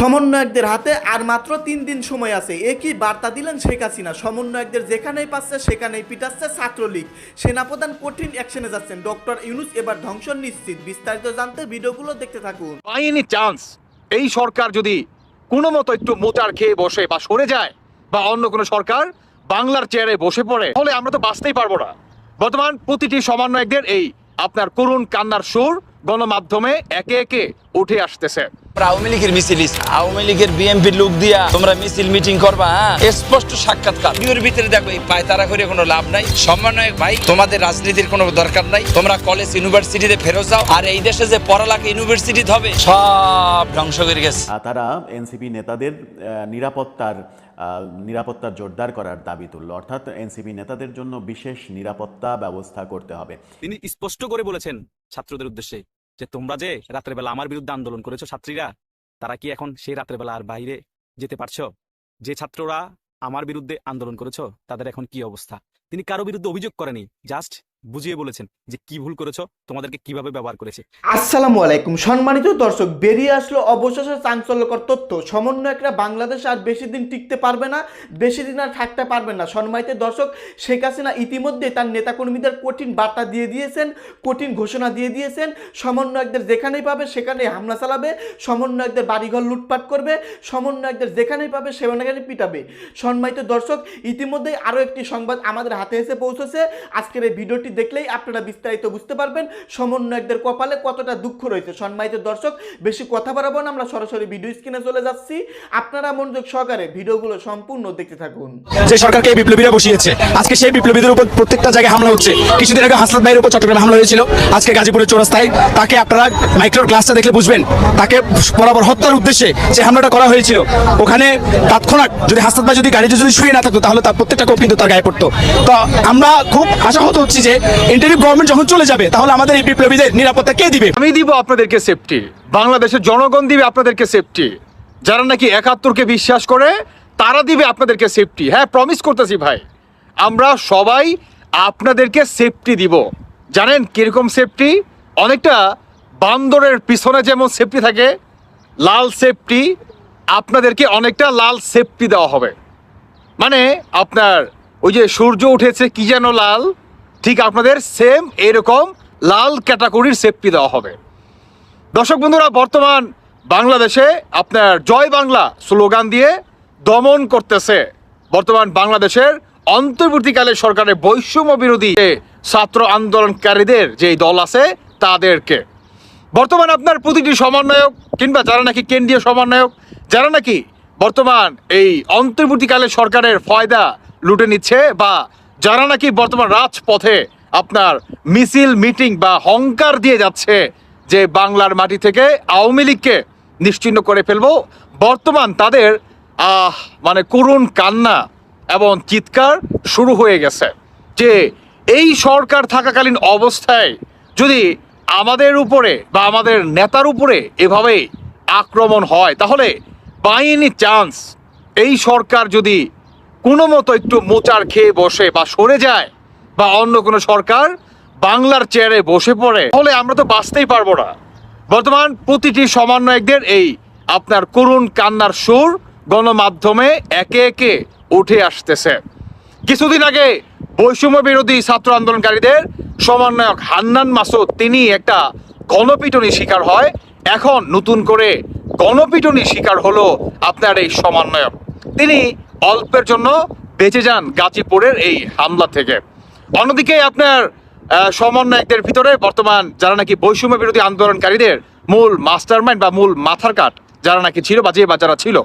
সমন্বয়কদের হাতে আর মাত্র তিন দিন সময় আছে। একই বার্তা দিলেন শেখ হাসিনা? সমন্বয়কদের যেখানেই পাচ্ছে, সেখানেই পিটাচ্ছে ছাত্রলীগ। সেনাপ্রধান কঠিন অ্যাকশনে যাচ্ছেন। ডক্টর ইউনুস এবার ধ্বংস নিশ্চিত। বিস্তারিত জানতে ভিডিওগুলো দেখতে থাকুন। By any chance. এই সরকার যদি কোনো মতো একটু মোচার খেয়ে বসে বা সরে যায়, বা অন্য কোনো সরকার বাংলার চেয়ারে বসে পড়ে, তাহলে আমরা তো বাঁচতেই পারব না। বর্তমান প্রতিটি সমন্বয়কদের এই আপনার করুণ কান্নার সুর গণমাধ্যমে একে একে উঠে আসতেছে। আওয়ামী লীগের মিছিলিস আওয়ামী লীগের বিএমপির লোক দিয়া তোমরা মিছিল মিটিং করবা হ্যাঁ? স্পষ্ট সাক্ষাৎকার। ভিডিওর ভিতরে দেখো এই পায়তারা করে কোনো লাভ নাই। সমন্বয়ক ভাই তোমাদের রাজনীতির কোনো দরকার নাই। তোমরা কলেজ ইউনিভার্সিটিতে ফেরত যাও। আর এই দেশে যে পড়ালেখা ইউনিভার্সিটি হবে সব ধ্বংস করে গেছে। তারা এনসিপি নেতাদের আহ, নিরাপত্তার নিরাপত্তা জোরদার করার দাবি তুলল। অর্থাৎ এনসিপি নেতাদের জন্য বিশেষ নিরাপত্তা ব্যবস্থা করতে হবে। তিনি স্পষ্ট করে বলেছেন ছাত্রদের উদ্দেশ্যে যে তোমরা যে রাতের বেলা আমার বিরুদ্ধে আন্দোলন করেছ ছাত্রীরা, তারা কি এখন সেই রাতের বেলা আর বাইরে যেতে পারছ? যে ছাত্ররা আমার বিরুদ্ধে আন্দোলন করেছ, তাদের এখন কি অবস্থা? তিনি কারও বিরুদ্ধে অভিযোগ করেনি, জাস্ট বুঝিয়ে বলেছেন যে কি ভুল করেছ, তোমাদেরকে কীভাবে ব্যবহার করেছে। আসসালামু আলাইকুম। সম্মানিত দর্শক, বেরিয়ে আসলো অবশেষে চাঞ্চল্যকর তথ্য। সমন্বয়করা বাংলাদেশ আর বেশি দিন টিকতে পারবে না, বেশি দিন আর থাকতে পারবে না। সম্মানিত দর্শক, শেখ হাসিনা ইতিমধ্যে তার নেতাকর্মীদের কঠিন বার্তা দিয়ে দিয়েছেন, কঠিন ঘোষণা দিয়ে দিয়েছেন। সমন্বয়কদের যেখানেই পাবে, সেখানেই হামলা চালাবে। সমন্বয়কদের বাড়িঘর লুটপাট করবে। সমন্বয়কদের যেখানেই পাবে সেখানে পিটাবে। সম্মানিত দর্শক, ইতিমধ্যেই আরও একটি সংবাদ আমাদের হাতে এসে পৌঁছেছে। আজকের এই ভিডিওটি দেখলেই আপনারা বিস্তারিত বুঝতে পারবেন সমন্বয়কদের কপালে কতটা দুঃখ রয়েছে। সম্মানিত দর্শক, বেশি কথা বাড়াবো না, আমরা সরাসরি ভিডিও স্ক্রিনে চলে যাচ্ছি। আপনারা মনোযোগ সহকারে ভিডিওগুলো সম্পূর্ণ দেখতে থাকুন। যে সরকারকে বিপ্লবীরা বসিয়েছে, আজকে সেই বিপ্লবীদের উপর প্রত্যেকটা জায়গায় হামলা হচ্ছে। কিছুদিন আগে হাসনাত ভাইয়ের উপর চট্টগ্রামে হামলা হয়েছিল। আজকে গাজীপুরের চৌরাস্তায় তাকে আপনারা মাইক্রোর ক্লাসটা দেখলে বুঝবেন। তাকে বরাবর হত্যার উদ্দেশ্যে যে হামলাটা করা হয়েছিল। ওখানে তৎক্ষণাৎ যদি হাসনাত ভাই যদি গাড়িতে যদি শুয়ে না থাকতো, তাহলে তার প্রত্যেকটা কোপ কিন্তু তার গায়ে পড়তো। তো আমরা খুব আশাহত হচ্ছি যে ইন্টারিম গভর্নমেন্ট যখন চলে যাবে, তাহলে আমাদের এই বিপ্লবীদের নিরাপত্তা কে দিবে? আমি দিব আপনাদেরকে সেফটি বাংলাদেশের জনগণ দিবে আপনাদেরকে সেফটি যারা নাকি একাত্তরকে বিশ্বাস করে, তারা দিবে আপনাদেরকে সেফটি হ্যাঁ প্রমিস করতেছি ভাই। আমরা সবাই আপনাদেরকে সেফটি দিব। জানেন কীরকম সেফটি অনেকটা বান্দরের পিছনে যেমন সেফটি থাকে, লাল সেফটি আপনাদেরকে অনেকটা লাল সেফটি দেওয়া হবে। মানে আপনার ওই যে সূর্য উঠেছে কি যেন লাল ঠিক আপনাদের সেম এরকম লাল ক্যাটাগরির সেফটি দেওয়া হবে। দর্শক বন্ধুরা, বর্তমান বাংলাদেশে আপনার জয় বাংলা স্লোগান দিয়ে দমন করতেছে। বর্তমান বাংলাদেশের অন্তর্বর্তীকালে সরকারের বৈষম্য বিরোধী ছাত্র আন্দোলনকারীদের যে দল আছে, তাদেরকে। বর্তমান আপনার প্রতিটি সমন্বয়ক কিংবা যারা নাকি কেন্দ্রীয় সমন্বয়ক, যারা নাকি বর্তমান এই অন্তর্বর্তীকালে সরকারের ফয়দা লুটে নিচ্ছে বা যারা নাকি বর্তমান রাজপথে আপনার মিছিল, মিটিং বা হংকার দিয়ে যাচ্ছে যে বাংলার মাটি থেকে আওয়ামী লীগকে নিশ্চিহ্ন করে ফেলব, বর্তমান তাদের, আহ মানে করুণ কান্না এবং চিৎকার শুরু হয়ে গেছে যে এই সরকার থাকাকালীন অবস্থায় যদি আমাদের উপরে বা আমাদের নেতার উপরে এভাবে আক্রমণ হয়, তাহলে বাইনি চান্স, এই সরকার যদি কোনো মতো একটু মোচার খেয়ে বসে বা সরে যায় বা অন্য কোনো সরকার বাংলার চেয়ারে বসে পড়ে, তাহলে আমরা তো বাঁচতেই পারব না। বর্তমান প্রতিটি সমন্বয়কদের এই আপনার করুণ কান্নার সুর গণমাধ্যমে একে একে উঠে আসতেছে। কিছুদিন আগে বৈষম্য বিরোধী ছাত্র আন্দোলনকারীদের সমন্বয়ক হান্নান মাসুদ, তিনি একটা গণপিটনি শিকার হয়। এখন নতুন করে গণপিটনি শিকার হলো আপনার এই সমন্বয়ক। তিনি অল্পের জন্য বেঁচে যান গাজীপুরের এই হামলা থেকে। অন্যদিকে আপনার সমন্বয়কদের ভিতরে বর্তমান যারা নাকি বৈষম্য বিরোধী আন্দোলনকারীদের মূল মাস্টারমাইন্ড বা মূল মাথার কাট যারা নাকি ছিল বা যে বা যারা ছিল,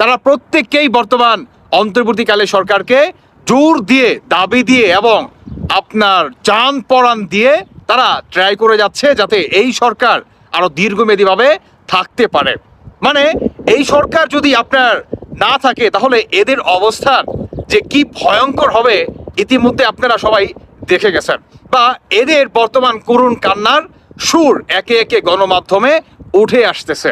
তারা প্রত্যেককেই বর্তমান অন্তর্বর্তীকালে সরকারকে জোর দিয়ে, দাবি দিয়ে এবং আপনার যান পরাণ দিয়ে তারা ট্রাই করে যাচ্ছে যাতে এই সরকার আরও দীর্ঘমেয়াদীভাবে থাকতে পারে। মানে এই সরকার যদি আপনার না থাকে, তাহলে এদের অবস্থান যে কি ভয়ঙ্কর হবে, ইতিমধ্যে আপনারা সবাই দেখে গেছেন। বা এদের বর্তমান করুণ কান্নার সুর একে একে গণমাধ্যমে উঠে আসতেছে।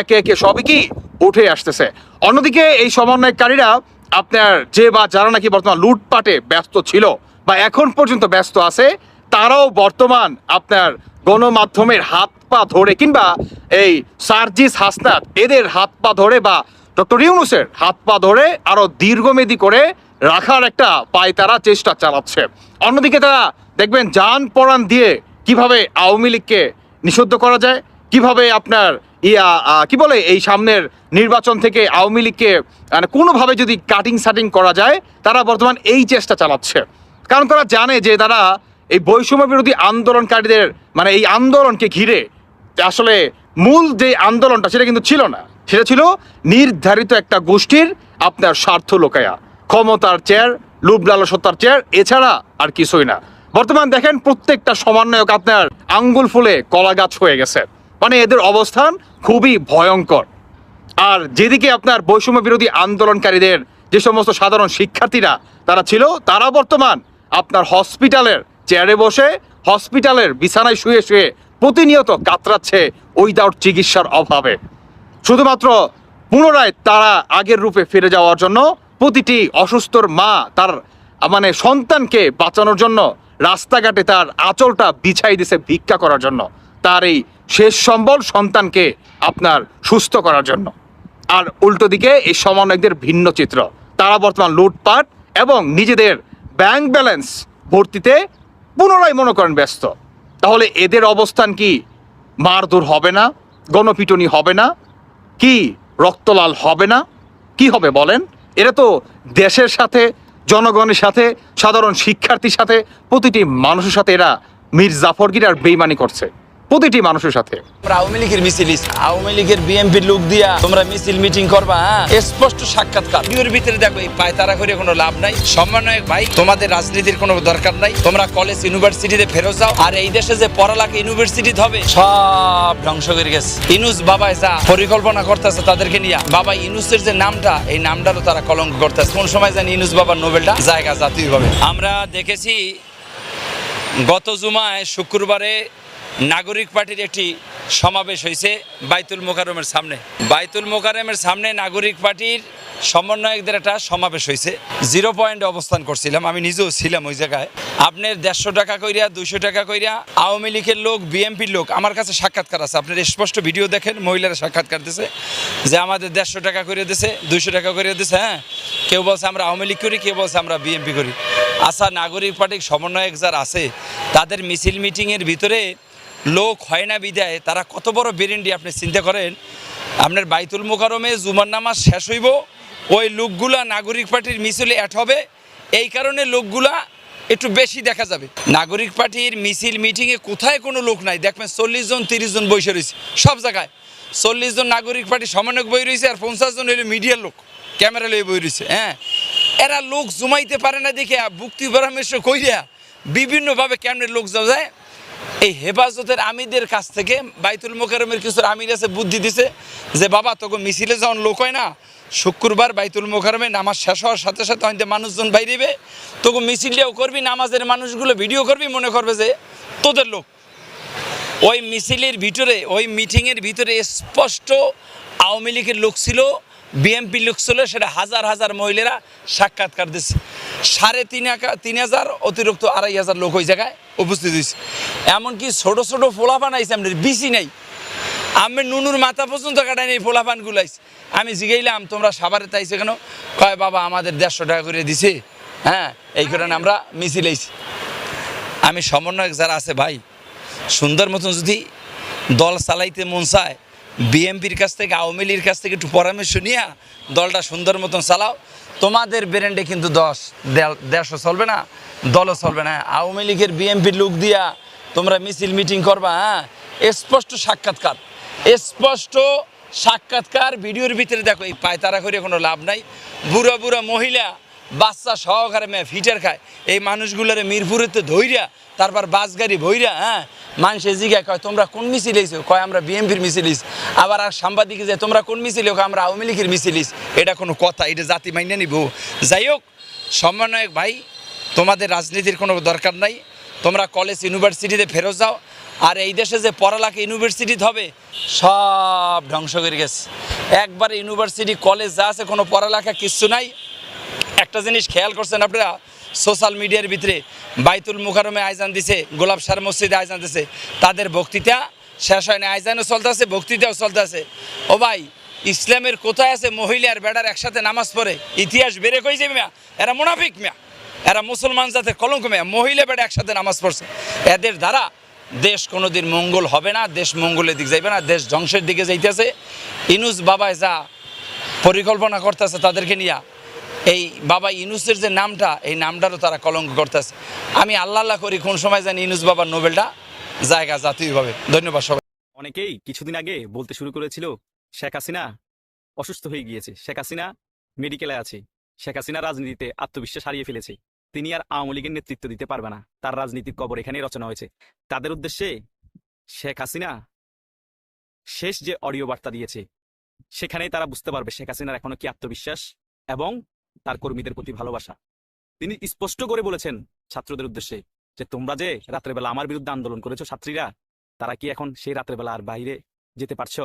একে একে সবই কি উঠে আসতেছে। অন্যদিকে এই সমন্বয়কারীরা আপনার যে বা যারা নাকি বর্তমান লুটপাটে ব্যস্ত ছিল বা এখন পর্যন্ত ব্যস্ত আছে, তারাও বর্তমান আপনার গণমাধ্যমের হাত পা ধরে কিংবা এই সার্জিস হাসনাত এদের হাত পা ধরে বা ডক্টর ইউনুসের হাত পা ধরে আরও দীর্ঘমেয়াদী করে রাখার একটা পায় তারা চেষ্টা চালাচ্ছে। অন্যদিকে তারা দেখবেন যান পরাণ দিয়ে কীভাবে আওয়ামী লীগকে নিষিদ্ধ করা যায়, কীভাবে আপনার ইয়া কি বলে এই সামনের নির্বাচন থেকে আওয়ামী লীগকে মানে কোনোভাবে যদি কাটিং সাটিং করা যায়, তারা বর্তমান এই চেষ্টা চালাচ্ছে। কারণ তারা জানে যে তারা এই বৈষম্য বিরোধী আন্দোলনকারীদের মানে এই আন্দোলনকে ঘিরে আসলে মূল যে আন্দোলনটা সেটা কিন্তু ছিল না। সেটা ছিল নির্ধারিত একটা গোষ্ঠীর আপনার স্বার্থ লোকায়া। ক্ষমতার চেয়ার লালসত্তার চেয়ার এছাড়া আর কিছুই না। বর্তমান দেখেন প্রত্যেকটা সমন্বয়ক আপনার আঙ্গুল ফুলে কলা গাছ হয়ে গেছে। মানে এদের অবস্থান খুবই ভয়ঙ্কর। আর যেদিকে আপনার বৈষম্য বিরোধী আন্দোলনকারীদের যে সমস্ত সাধারণ শিক্ষার্থীরা তারা ছিল, তারা বর্তমান আপনার হসপিটালের চেয়ারে বসে হসপিটালের বিছানায় শুয়ে শুয়ে প্রতিনিয়ত কাতরাচ্ছে উইদাউট চিকিৎসার অভাবে। শুধুমাত্র পুনরায় তারা আগের রূপে ফিরে যাওয়ার জন্য প্রতিটি অসুস্থর মা তার মানে সন্তানকে বাঁচানোর জন্য রাস্তাঘাটে তার আঁচলটা বিছাই দিছে ভিক্ষা করার জন্য। তার এই শেষ সম্বল সন্তানকে আপনার সুস্থ করার জন্য। আর উল্টো দিকে এই সমন্বয়কদের ভিন্ন চিত্র। তারা বর্তমান লুটপাট এবং নিজেদের ব্যাংক ব্যালেন্স ভর্তিতে পুনরায় মনে করেন ব্যস্ত। তাহলে এদের অবস্থান কি? মারধর হবে না, গণপিটনি হবে না কি রক্তলাল হবে না? কি হবে বলেন? এরা তো দেশের সাথে, জনগণের সাথে, সাধারণ শিক্ষার্থীর সাথে, প্রতিটি মানুষের সাথে এরা মীর জাফরগির আর বেইমানি করছে। প্রতিটি মানুষের সাথে। আওয়ামী লীগের মিছিল আওয়ামী লীগের বিএনপির লোক দিয়া তোমরা মিছিল মিটিং করবা হ্যাঁ? স্পষ্ট সাক্ষাৎকার। ভিডিওর ভিতরে দেখো, এই পায়তারা করে কোনো লাভ নাই। সমন্বয়ক ভাই, তোমাদের রাজনীতির কোনো দরকার নাই। তোমরা কলেজ ইউনিভার্সিটিতে ফেরত যাও, আর এই দেশে যে পড়ালেখা ইউনিভার্সিটি হবে, সব ধ্বংস করে গেছে। ইনুস বাবাই যা পরিকল্পনা করতেছে তাদেরকে নিয়ে, বাবা ইনুসের যে নামটা, এই নামটারও তারা কলঙ্ক করতেছে। কোন সময় জানি ইনুস বাবার নোবেলটা জায়গা জাতীয় হবে আমরা দেখেছি, গত জুমায় শুক্রবারে নাগরিক পার্টির একটি সমাবেশ হয়েছে বাইতুল মোকারমের সামনে। বাইতুল মোকারমের সামনে নাগরিক পার্টির সমন্বয়কদের একটা সমাবেশ হয়েছে। জিরো পয়েন্টে অবস্থান করছিলাম, আমি নিজেও ছিলাম ওই জায়গায়। আপনার দেড়শো টাকা কইরা, দুইশো টাকা কইরা আওয়ামী লীগের লোক বিএনপির লোক, আমার কাছে সাক্ষাৎকার আছে। আপনার স্পষ্ট ভিডিও দেখেন, মহিলারা সাক্ষাৎকার দিছে যে আমাদের দেড়শো টাকা করে দিছে, দুইশো টাকা করে দিছে হ্যাঁ? কেউ বলছে আমরা আওয়ামী লীগ করি, কেউ বলছে আমরা বিএনপি করি। আচ্ছা নাগরিক পার্টির সমন্বয়ক যারা আছে, তাদের মিছিল মিটিংয়ের ভিতরে লোক হয় না বিদায়, তারা কত বড় বেরেন্ডি আপনি চিন্তা করেন? আপনার বাইতুল মোকারমে জুমার নামাজ শেষ হইব, ওই লোকগুলা নাগরিক পার্টির মিছিলে অ্যাড হবে, এই কারণে লোকগুলা একটু বেশি দেখা যাবে। নাগরিক পার্টির মিছিল, মিটিংয়ে কোথায় কোনো লোক নাই, দেখবেন চল্লিশ জন, তিরিশ জন বসে রয়েছে, সব জায়গায়। চল্লিশ জন নাগরিক পার্টির সমন্বয়ক বই রয়েছে আর পঞ্চাশ জন হইল মিডিয়ার লোক, ক্যামেরা লয়ে বই রয়েছে হ্যাঁ। এরা লোক জমাইতে পারে না দেখে বুক্তি পরামর্শ কইরা বিভিন্নভাবে ক্যামেরার লোক যায়? এই হেফাজতের আমিদের কাছ থেকে বাইতুল মোকারমের কিছু আমির আছে, বুদ্ধি দিছে যে, বাবা, তোকে মিছিলে যখন লোক হয় না। শুক্রবার বাইতুল মোকারমে নামাজ শেষ হওয়ার সাথে সাথে হয়তো মানুষজন বাইরেবে। তোকে মিছিলটাও করবি, নামাজের মানুষগুলো ভিডিও করবি, মনে করবে যে, তোদের লোক। ওই মিছিলের ভিতরে, ওই মিটিংয়ের ভিতরে স্পষ্ট আওয়ামী লীগের লোক ছিল বিএমপি লোক ছিল, সেটা হাজার হাজার মহিলারা সাক্ষাৎকার দিচ্ছে সাড়ে তিন তিন হাজার, অতিরিক্ত আড়াই হাজার লোক ওই জায়গায় উপস্থিত হয়েছে। এমনকি ছোট ছোট ফোলা বানাইছে আমাদের বিসি নাই। আমি নুনুর মাথা পর্যন্ত কাটাই নেই ফোলাপান গুলাইছে আমি জিগাইলাম, তোমরা সাবারে তাইছে কেন? কয়, বাবা, আমাদের দেড়শো টাকা করে দিছে। হ্যাঁ এই কারণে আমরা মিছিল আইছি। আমি সমন্বয়ক যারা আছে ভাই, সুন্দর মতন যদি দল চালাইতে মন চায়, বিএমপির কাছ থেকে, আওয়ামী লীগের কাছ থেকে একটু পরামর্শ নিয়ে দলটা সুন্দর মতন চালাও। তোমাদের ব্র্যান্ডে কিন্তু দশ দেড়শো চলবে না, দলও চলবে না। আওয়ামী লীগের বিএমপির লোক দিয়া তোমরা মিছিল মিটিং করবা হ্যাঁ? স্পষ্ট সাক্ষাৎকার স্পষ্ট সাক্ষাৎকার ভিডিওর ভিতরে দেখো, এই পায়তারা করে কোনো লাভ নাই। বুড়া বুড়া মহিলা, বাচ্চা সহকারে মেয়ে ফিটার খায়। এই মানুষগুলোরে মিরপুরেতে ধইরা, তারপর বাস গাড়ি ভইরা হ্যাঁ? মানুষের জিগায় কয় তোমরা কোন মিছিল হয়েছো কয়, আমরা বিএমপির মিছিল। আবার আর সাংবাদিকে যে, তোমরা কোন মিছিল হোক আমরা আওয়ামী লীগের মিছিল। এটা কোনো কথা, এটা জাতি মাইনে নিব। যাই হোক, সমন্বয়ক ভাই, তোমাদের রাজনীতির কোনো দরকার নাই। তোমরা কলেজ ইউনিভার্সিটিতে ফেরত যাও। আর এই দেশে যে পড়ালেখা ইউনিভার্সিটি হবে, সব ধ্বংস করে গেছে। একবারে ইউনিভার্সিটি কলেজ যা আছে, কোনো পড়ালেখা, কিচ্ছু নাই। একটা জিনিস খেয়াল করছেন আপনারা সোশ্যাল মিডিয়ার ভিতরে বাইতুল মুখারমে আয়োজন দিছে, গোলাপ সার মসজিদে আয়োজন দিছে। তাদের বক্তৃতা শেষ হয় না, আইজানও চলতেছে, বক্তৃতাও চলতেছে। ও ভাই, ইসলামের কোথায় আছে মহিলা আর বেড়ার একসাথে নামাজ পড়ে? ইতিহাস বেড়ে কই যে মিয়া? এরা মুনাফিক মিয়া। এরা মুসলমান জাতের কলঙ্ক মিয়া। মহিলা বেড়া একসাথে নামাজ পড়ছে। এদের দ্বারা দেশ কোনোদিন মঙ্গল হবে না, দেশ মঙ্গলের দিকে যাইবে না, দেশ ধ্বংসের দিকে যাইতেছে। ইনুস বাবায় যা পরিকল্পনা করতেছে তাদেরকে নিয়ে এই বাবা ইনুসের যে নামটা, এই নামটারও তারা কলঙ্ক করতেছে। আমি আল্লাহ আল্লাহ করি, কোন সময় জানি ইনুস বাবার নোবেলটা জায়গা জাতীয়ভাবে। ধন্যবাদ সবাই। অনেকেই কিছুদিন আগে বলতে শুরু করেছিল, শেখ হাসিনা অসুস্থ হয়ে গিয়েছে। শেখ হাসিনা মেডিকেলে আছে। শেখ হাসিনা রাজনীতিতে আত্মবিশ্বাস হারিয়ে ফেলেছে। তিনি আর আওয়ামী লীগের নেতৃত্ব দিতে পারবে না। তার রাজনীতির কবর এখানেই রচনা হয়েছে। তাদের উদ্দেশ্যে শেখ হাসিনা শেষ যে অডিও বার্তা দিয়েছে, সেখানেই তারা বুঝতে পারবে শেখ হাসিনার এখনও কি আত্মবিশ্বাস এবং তার কর্মীদের প্রতি ভালোবাসা। তিনি স্পষ্ট করে বলেছেন ছাত্রদের উদ্দেশ্যে যে, তোমরা যে রাত্রেবেলা আমার বিরুদ্ধে আন্দোলন করেছ ছাত্রীরা, তারা কি এখন সেই রাত্রেবেলা আর বাইরে যেতে পারছ?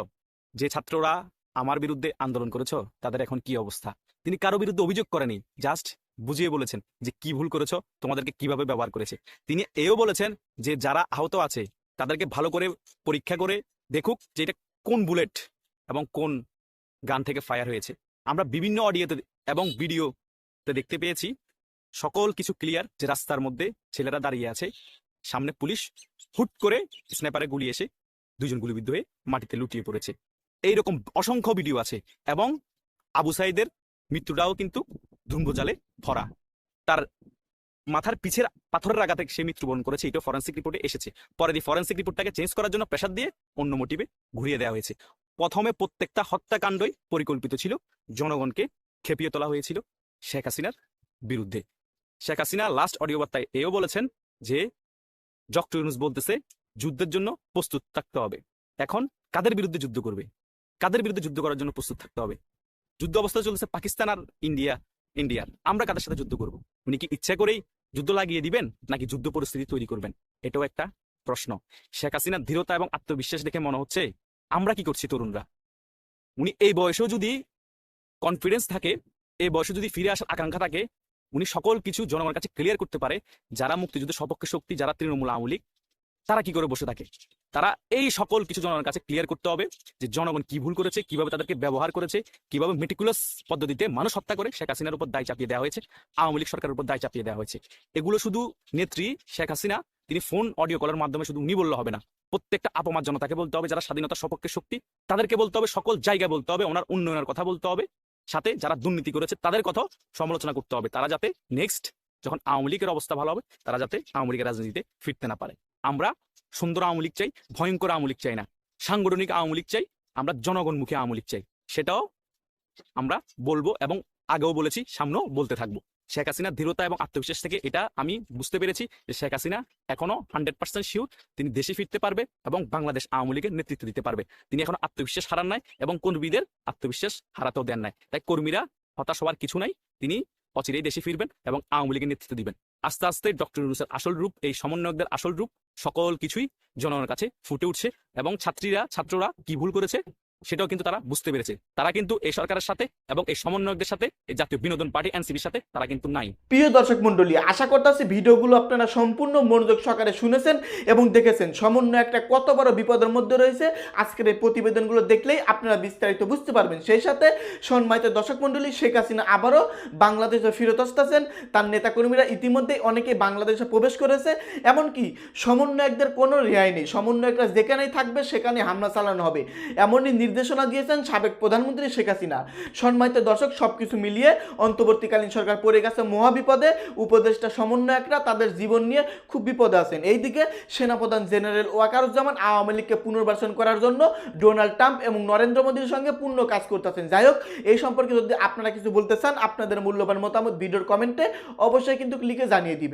যে ছাত্ররা আমার বিরুদ্ধে আন্দোলন করেছ, তাদের এখন কি অবস্থা? তিনি কারও বিরুদ্ধে অভিযোগ করেনি, জাস্ট বুঝিয়ে বলেছেন যে, কি ভুল করেছ? তোমাদেরকে কীভাবে ব্যবহার করেছে? তিনি এও বলেছেন যে, যারা আহত আছে, তাদেরকে ভালো করে পরীক্ষা করে দেখুক যে এটা কোন বুলেট এবং কোন গান থেকে ফায়ার হয়েছে। আমরা বিভিন্ন অডিওতে এবং ভিডিওতে দেখতে পেয়েছি, সকল কিছু ক্লিয়ার যে রাস্তার মধ্যে ছেলেরা দাঁড়িয়ে আছে। সামনে পুলিশ হুট করে স্নাইপারে গুলি এসে দুজন গুলিবিদ্ধ হয়ে মাটিতে লুটিয়ে পড়েছে। এইরকম অসংখ্য ভিডিও আছে এবং আবু সাইদের মৃত্যুটাও কিন্তু ধুম্বজালে ভরা। তার মাথার পিছের পাথরের আঘাতে সে মৃত্যুবরণ করেছে এটা ফরেন্সিক রিপোর্টে এসেছে। পরে দিয়ে ফরেন্সিক রিপোর্টটাকে চেঞ্জ করার জন্য প্রেশার দিয়ে অন্য মোটিভে ঘুরিয়ে দেওয়া হয়েছে। প্রথমে প্রত্যেকটা হত্যাকাণ্ডই পরিকল্পিত ছিল, জনগণকে খেপিয়ে তোলা হয়েছিল শেখ হাসিনার বিরুদ্ধে। শেখ হাসিনা লাস্ট অডিও বার্তায় এও বলেছেন যে ডক্টর ইউনুস বলতেছে, যুদ্ধের জন্য প্রস্তুত থাকতে হবে। এখন কাদের বিরুদ্ধে যুদ্ধ করবে? কাদের বিরুদ্ধে যুদ্ধ করার জন্য প্রস্তুত থাকতে হবে? যুদ্ধ অবস্থা চলছে পাকিস্তান আর ইন্ডিয়া ইন্ডিয়ার আমরা কাদের সাথে যুদ্ধ করব? উনি কি ইচ্ছা করেই যুদ্ধ লাগিয়ে দিবেন, নাকি যুদ্ধ পরিস্থিতি তৈরি করবেন? এটাও একটা প্রশ্ন। শেখ হাসিনার দৃঢ়তা এবং আত্মবিশ্বাস দেখে মনে হচ্ছে, আমরা কি করছি তরুণরা? উনি এই বয়সেও যদি কনফিডেন্স থাকে এই বয়সে যদি ফিরে আসার আকাঙ্ক্ষা থাকে, উনি সকল কিছু জনগণের কাছে ক্লিয়ার করতে পারে, যারা মুক্তিযুদ্ধের সপক্ষে শক্তি, যারা তৃণমূল আওয়ামী লীগ, তারা কি করে বসে থাকে? তারা এই সকল কিছু জনগণের কাছে ক্লিয়ার করতে হবে যে জনগণ কি ভুল করেছে, কীভাবে তাদেরকে ব্যবহার করেছে, কীভাবে মেটিকুলাস পদ্ধতিতে মানুষ হত্যা করে, শেখ হাসিনার উপর দায় চাপিয়ে দেওয়া হয়েছে, আওয়ামী লীগ সরকারের উপর দায় চাপিয়ে দেওয়া হয়েছে। এগুলো শুধু নেত্রী শেখ হাসিনা, তিনি ফোন অডিও কলের মাধ্যমে শুধু উনি বললে হবে না, প্রত্যেকটা আপমার জনতাকে বলতে হবে, যারা স্বাধীনতা সপক্ষে শক্তি, তাদেরকে বলতে হবে, সকল জায়গায় বলতে হবে, ওনার উন্নয়নের কথা বলতে হবে সাথে যারা দুর্নীতি করেছে, তাদের কথাও সমালোচনা করতে হবে। তারা যাতে নেক্সট যখন আওয়ামী লীগের অবস্থা ভালো হবে, তারা যাতে আওয়ামী লীগের রাজনীতিতে ফিরতে না পারে। আমরা সুন্দর আওয়ামী লীগ চাই, ভয়ঙ্কর আওয়ামী লীগ চাই না। সাংগঠনিক আওয়ামী লীগ চাই, আমরা জনগণমুখী আওয়ামী লীগ চাই। সেটাও আমরা বলব এবং আগেও বলেছি, সামনেও বলতে থাকব। শেখ হাসিনার দৃঢ়তা এবং আত্মবিশ্বাস থেকে এটা আমি বুঝতে পেরেছি যে শেখ হাসিনা এখনও হান্ড্রেড পার্সেন্ট শিওর তিনি দেশে ফিরতে পারবে এবং বাংলাদেশ আওয়ামী লীগের নেতৃত্ব দিতে পারবে। তিনি এখনও আত্মবিশ্বাস হারান নাই এবং কর্মীদের আত্মবিশ্বাস হারাতেও দেন নাই। তাই কর্মীরা হতাশ হওয়ার কিছু নাই, তিনি অচিরেই দেশে ফিরবেন এবং আওয়ামী লীগের নেতৃত্ব দিবেন। আস্তে আস্তে ডক্টর ইউনুসের আসল রূপ, এই সমন্বয়কদের আসল রূপ সকল কিছুই জনগণের কাছে ফুটে উঠছে এবং ছাত্রীরা, ছাত্ররা কি ভুল করেছে সেটাও কিন্তু তারা বুঝতে পেরেছে। তারা কিন্তু এই সরকারের সাথে এবং এই সমন্বয়কদের সাথে, এই জাতীয় বিনোদন পার্টি এনসিবির সাথে তারা কিন্তু নাই। প্রিয় দর্শক মন্ডলী আশা করতেছি ভিডিওগুলো আপনারা সম্পূর্ণ মনোযোগ সহকারে শুনেছেন এবং দেখেছেন। সমন্বয় একটা কত বড় বিপদের মধ্যে রয়েছে। আজকের এই প্রতিবেদনগুলো দেখলেই আপনারা বিস্তারিত বুঝতে পারবেন। সেই সাথে সম্মানিত দর্শক মণ্ডলী, শেখ হাসিনা আবারও বাংলাদেশে ফিরত আসতেছেন। তার নেতাকর্মীরা ইতিমধ্যেই অনেকে বাংলাদেশে প্রবেশ করেছে। এমনকি সমন্বয়কদের কোনো রেহাই নেই। সমন্বয়করা যেখানেই থাকবে, সেখানে হামলা চালানো হবে। এমনই নির্দেশনা দিয়েছেন সাবেক প্রধানমন্ত্রী শেখ হাসিনা। সম্মানিত দর্শক, সবকিছু মিলিয়ে অন্তর্বর্তীকালীন সরকার পড়ে গেছে মহাবিপদে। উপদেষ্টা সমন্বয়করা তাদের জীবন নিয়ে খুব বিপদে আছেন। এইদিকে সেনাপ্রধান জেনারেল ওয়াকারুজ্জামান আওয়ামী লীগকে পুনর্বাসন করার জন্য ডোনাল্ড ট্রাম্প এবং নরেন্দ্র মোদীর সঙ্গে পূর্ণ কাজ করতেছেন। যাই হোক, এই সম্পর্কে যদি আপনারা কিছু বলতে চান, আপনাদের মূল্যবান মতামত ভিডিওর কমেন্টে অবশ্যই কিন্তু লিখে জানিয়ে দিবে।